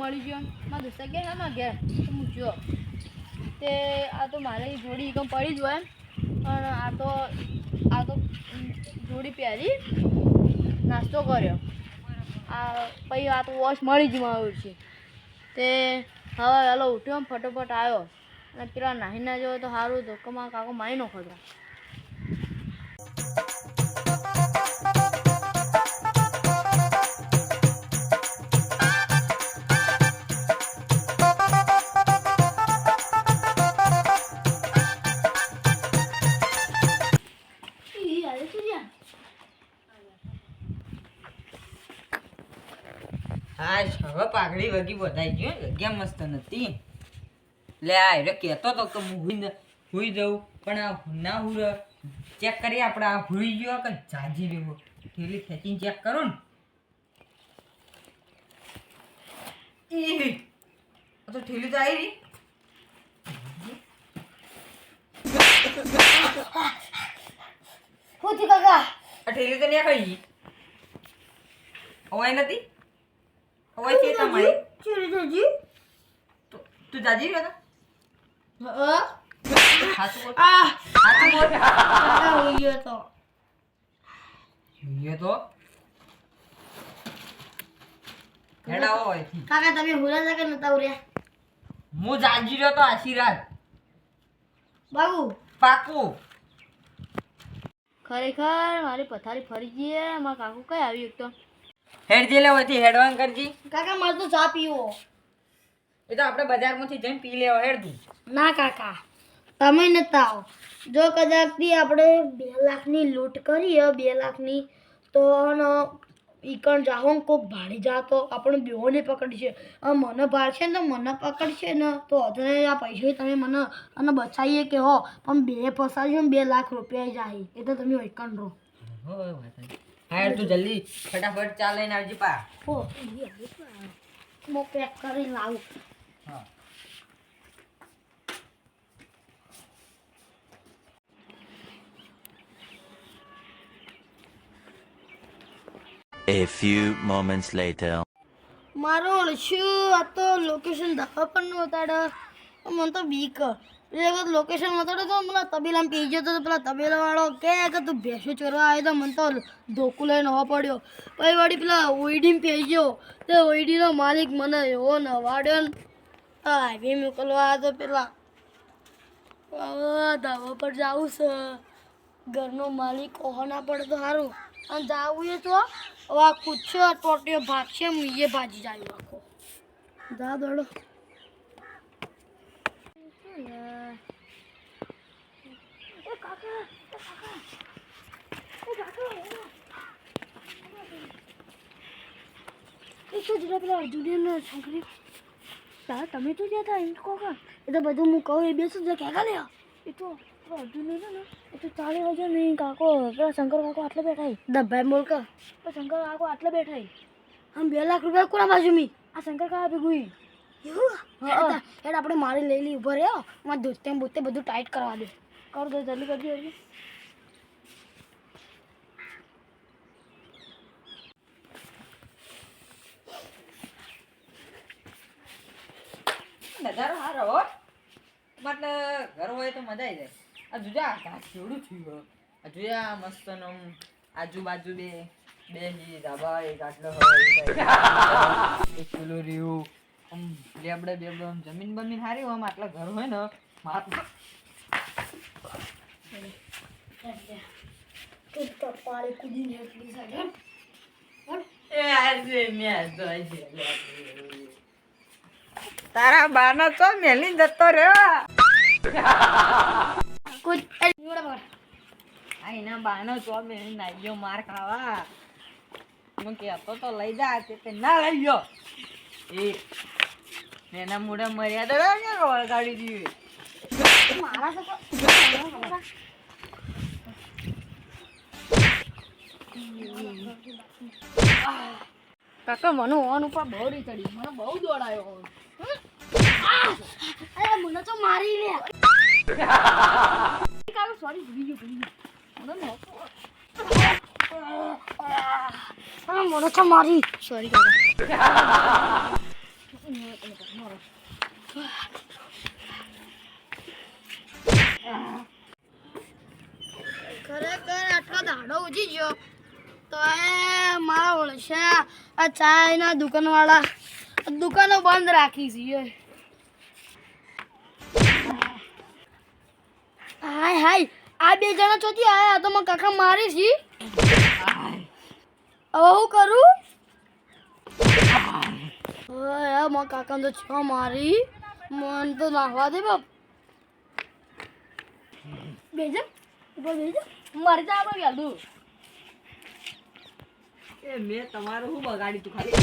મળી ગયો. મારા દોસ્તા કે, હા, મારા ઘેર. તો હું જો તે આ તો મારે જોડી એકમ પડી જ હોય પણ આ તો આ તો જોડી પહેરી નાસ્તો કર્યો. આ પછી આ તો વોશ મળી જ મારું છે. તે હવે વહેલો ઉઠ્યો ફટોફટ આવ્યો. અને પેલા નાહી ના જવો તો સારું તો કમા કાકો મારી નો ખતરા હા હવે પાઘડી વગી બધાઈ ગયો જગ્યા મસ્ત નથી. લે આ કહેતો તો કે હું હુઈ હુઈ પણ ના હું ચેક કરીએ આપણે આ હુઈ ગયો કે જાજી રહ્યો. ઠેલી ખેંચીને ચેક કરું ને. તો ઠેલી તો આવી રહી. હું કાકા? આ ઠેલી તો ન્યા કઈ અવાય નથી? તમારી ચોરી જજી તો- તું જાજી તો. તો. તો હોય કાકા તમે હુરા જા કે નતા ઉર્યા? હું જાજી રહ્યો તો આશીર્વાદ બાબુ? પાકું. ખરેખર મારી પથારી ફરી ગઈ મારા કાકુ કઈ આવી એક તો? હેડ જે લેવાથી હેડવાન કરજી. કાકા મારે તો ચા પીવો. એ તો આપણે બજારમાંથી જઈને પી લેવા હેડજી ના કાકા. તમે નતા આવો. જો કદાચથી આપણે બે લાખની લૂંટ કરીએ બે લાખની તો ન ઈકણ જાહો કોક ભાડી જાતો. આપણે બેઓને પકડશે. આ મને છે ને તો મને પકડશે ને. તો અત્યારે આ પૈસા તમે મને અને બચાવીએ કે હો. પણ બે ફસાડશો બે લાખ રૂપિયા જાય એ તો તમે ઈકણ રહો. હા હેડ તું જલ્દી ફટાફટ ચા લઈને આવજે પા. હો હું પેક કરીને આવું. હા. A few moments later. મારો ઓળશું આ તો લોકેશન દફા પણ નહોતા મને તો બીક. એ વખત લોકેશન બતાડો તો પેલા તબેલામાં પી ગયો તો પેલા તબેલાવાળો વાળો કે તું ભેંસો ચરવા આવ્યો તો મને તો ધોકું લઈને હો પડ્યો. પછી વળી પેલા ઓઈડીમાં પી ગયો. તે ઓઈડીનો માલિક મને એવો નવાડ્યો ને આવી મોકલવા આવ્યો તો પેલા. ધાબા પર જાવું છે. ઘરનો માલિક ઓહો ના પડે તો સારું. અને જાવું એ તો, હવે આ કૂદશે ટોટીઓ ભાગશે, હું એ ભાજી જાય આખો જા દોડો. એ તો જરા પેલા અર્જુનને છોકરી તારા તમે તો જ્યાં હતા એમ કહો એ તો બધું હું કહું એ બેસું જ ક્યાં લે એ તો પેલા અર્જુનને છે ને એ તો ચાલી વાગે નહીં કાકો. પેલા શંકર કાકો આટલે બેઠા દભાઈ બોલ કે શંકર કાકો આટલે બેઠાય આમ બે લાખ રૂપિયા કોના બાજુ મી આ શંકર કાકા ભેગું એવું? આપણે મારી લઈ લઈ ઊભો રહ્યો. મારા દોસ્તે બોતે બધું ટાઈટ કરવા દે. કર દો જલ્દી કરજો હજી. નજારો સારો હો. એટલે ઘર હોય તો મજા આવી જાય. આ જુજા ઘાસ કેવડું થયું આ જોયા મસ્ત આમ આજુબાજુ બે બે હી ધાબા એક આટલો હોય એક પેલું રહ્યું. આમ લેબડે બેબડે આમ જમીન બમીન સારી હોય, આમ આટલા ઘર હોય ને માત પાળે કૂદીને એટલી આજે તારા બાનો તો મેલી જતો રહ્યો. પકડ બાનો તો મેલી નાખ્યો માર ખાવા. હું કહેતો તો લઈ જા, તે ના લઈ ગયો. એ એના મોઢે મર્યાદા ને વળગાડી દીધી મારા તો કાકા મને ઓન ઉપર બહુ ચડી. મને બહુ દોડાયો અરે મને તો મારી લે. કાકા સોરી ભૂલી ગયો ભૂલી ગયો. મને મને તો મારી. સોરી કાકા. ખરેખર આટલો દાડો ઉજી ગયો. તો એ મારા ઓળશે આ ચાયના દુકાનવાળા. દુકાનો બંધ રાખી છે હાય હાય. આ બે જણા ચોથી આયા તો મેં કાકા મારી છી. હવે હું કરું? મારા કાકા તો છ મારી. મન તો નાખવા દે બાપ. બેજા. ઉપર બેજા મારી તો આપણે ગયેલું એ મેં તમારું શું બગાડી તું ખાલી?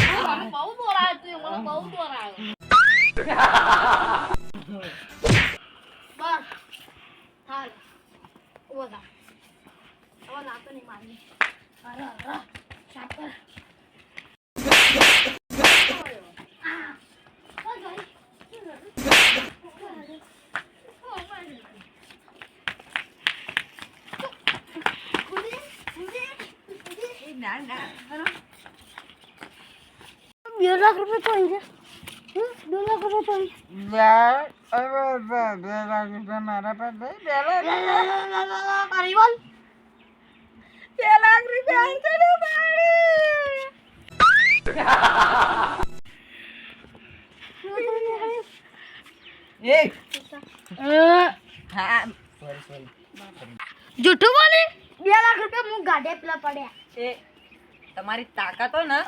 બહુ દોરાય તું મને બહુ દોરાય બસ. હાલ. થા. હવે લાતો નહીં મારી અરે ના ના બે લાખ રૂપિયા તો આવી જાય બે લાખ રૂપિયા તો આવી બે મારા પાસે બે લાખ મારી બોલ. બે લાખ રૂપિયા છે હા સોરી સોરી જૂઠું બોલી. બે લાખ રૂપિયા હું ગાડે પેલા પડ્યા. એ. તમારી તાકાત હોય ને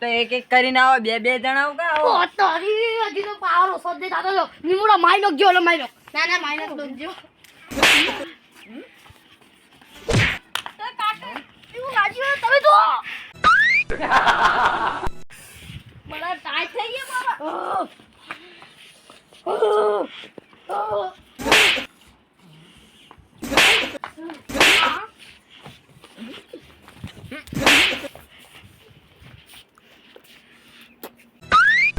તો એક એક કરીને આવો બે બે જણા ઉગા આવો? તો હજી તો પાવર સદ્દે દાદા લો. નિમુડા માઈ લો જો લો માઈ લો ના ના માઈ લો જો એવું લાગ્યું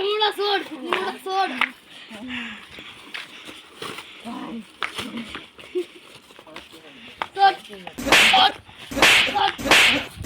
una sola, una sola. Sor. Sor. Sor.